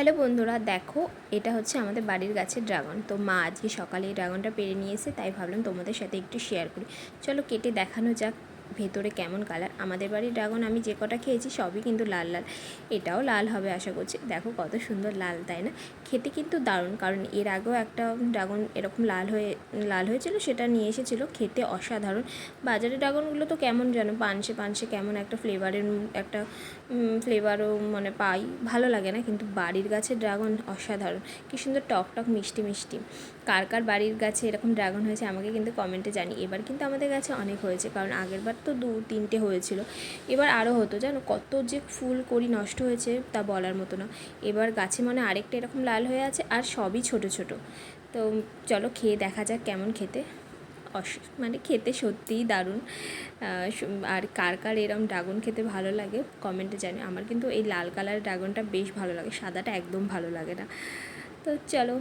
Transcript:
Hello বন্ধুরা, দেখো, এটা হচ্ছে আমাদের বাড়ির গাছের ড্রাগন। তো মা আজকে সকালে এই ড্রাগনটা পেরে নিয়েছে, তাই ভাবলাম তোমাদের সাথে একটু শেয়ার করি। চলো কেটে দেখানো যাক। ভেতরে কেমন কালার? আমাদের বাড়ির ড্রাগন আমি যে কটা খেয়েছি সবই কিন্তু লাল লাল। এটাও লাল হবে আশা করছি। দেখো কত সুন্দর লাল, তাই না? খেতে কিন্তু দারুণ, কারণ এর আগেও একটা ড্রাগন এরকম লাল হয়ে, লাল হয়েছিল, সেটা নিয়ে এসেছিল। খেতে অসাধারণ। বাজারের ড্রাগনগুলো তো কেমন যেন, পানসে পানসে কেমন একটা ফ্লেভারের, একটা ফ্লেভারও মানে পাই। ভালো লাগে না, কিন্তু বাড়ির গাছের ড্রাগন অসাধারণ। কী সুন্দর টক টক, মিষ্টি মিষ্টি। কার কার বাড়ির গাছে এরকম ড্রাগন হয়েছে আমাকে কিন্তু কমেন্টে জানি এবার কিন্তু আমাদের গাছে অনেক হয়েছে, কারণ আগের বার তো দু, তিনটে হয়েছিল। এবার আরও হতো, জানো? কত যে ফুল করি নষ্ট হয়েছে তা বলার মতো না। এবার গাছে মানে আরেকটা এরকম লাল হয়ে আছে আর সবই ছোট ছোট। তো চলো খেয়ে দেখা যাক কেমন খেতে। অস মানে খেতে সত্যিই দারুণ। আর কার কার এরম ড্রাগন খেতে ভালো লাগে কমেন্টে জানি। আমার কিন্তু এই লাল কালারের ড্রাগনটা বেশ ভালো লাগে, সাদাটা একদম ভালো লাগে না। তো চলো।